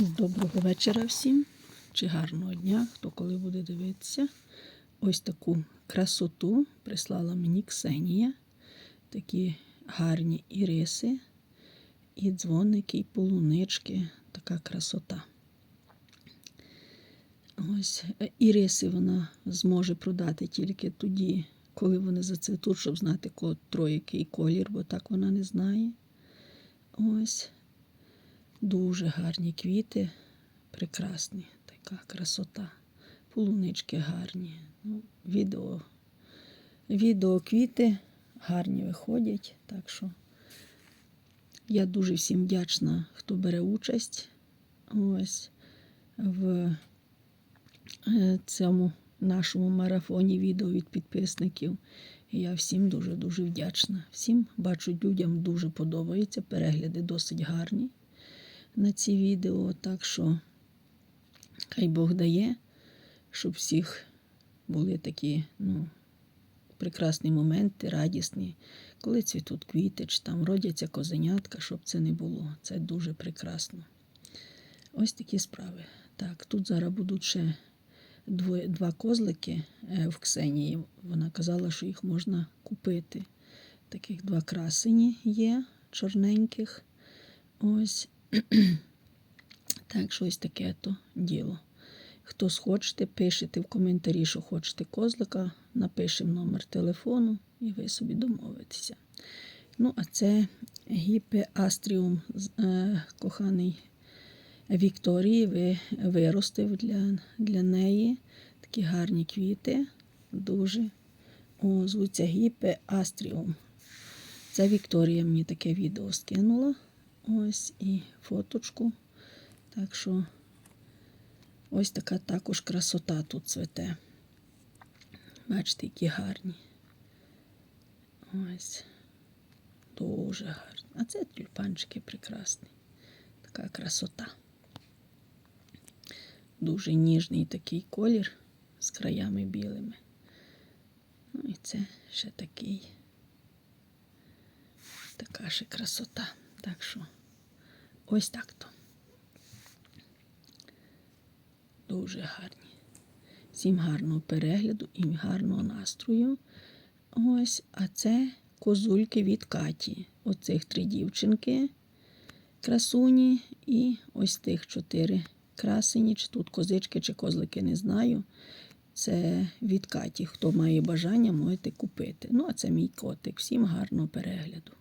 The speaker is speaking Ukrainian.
Доброго вечора всім, чи гарного дня, хто коли буде дивитися. Ось таку красоту прислала мені Ксенія. Такі гарні іриси, і дзвоники, і полунички. Така красота. Ось е, іриси вона зможе продати тільки тоді, коли вони зацвітуть, щоб знати, котрий який колір, бо так вона не знає. Ось. Дуже гарні квіти, прекрасні, така красота. Полунички гарні. Ну, відео, відео квіти гарні виходять. Так що я дуже всім вдячна, хто бере участь ось в е, цьому нашому марафоні відео від підписників. Я всім дуже-дуже вдячна. Всім бачу, людям дуже подобається. Перегляди досить гарні на ці відео. Так що хай Бог дає, щоб всіх були такі ну, прекрасні моменти, радісні, коли цвітуть квіти, чи там родяться козенятка, щоб це не було. Це дуже прекрасно. Ось такі справи. Так, тут зараз будуть ще двоє, два козлики е, в Ксенії. Вона казала, що їх можна купити. Таких два красені є, чорненьких. Ось. Так, що ось таке то діло. Хто схочете, пишете в коментарі, що хочете козлика, напишемо номер телефону і ви собі домовитеся. Ну, а це гіпе астріум, е, коханий Вікторії, ви виростив для, для неї такі гарні квіти. Дуже О, звуться гіпе астріум. Це Вікторія мені таке відео скинула. Ось і фоточку. Так що ось така також красота тут цвете. Бачите, які гарні. Ось. Дуже гарні. А це тюльпанчики прекрасні. Така красота. Дуже ніжний такий колір з краями білими. Ну і це ще такий. Така ще красота. Так що ось так то. Дуже гарні. Всім гарного перегляду і гарного настрою. Ось, а це козульки від Каті. Оцих три дівчинки, красуні, і ось тих чотири красені. Чи тут козички, чи козлики, не знаю. Це від Каті. Хто має бажання, можете купити. Ну, а це мій котик. Всім гарного перегляду.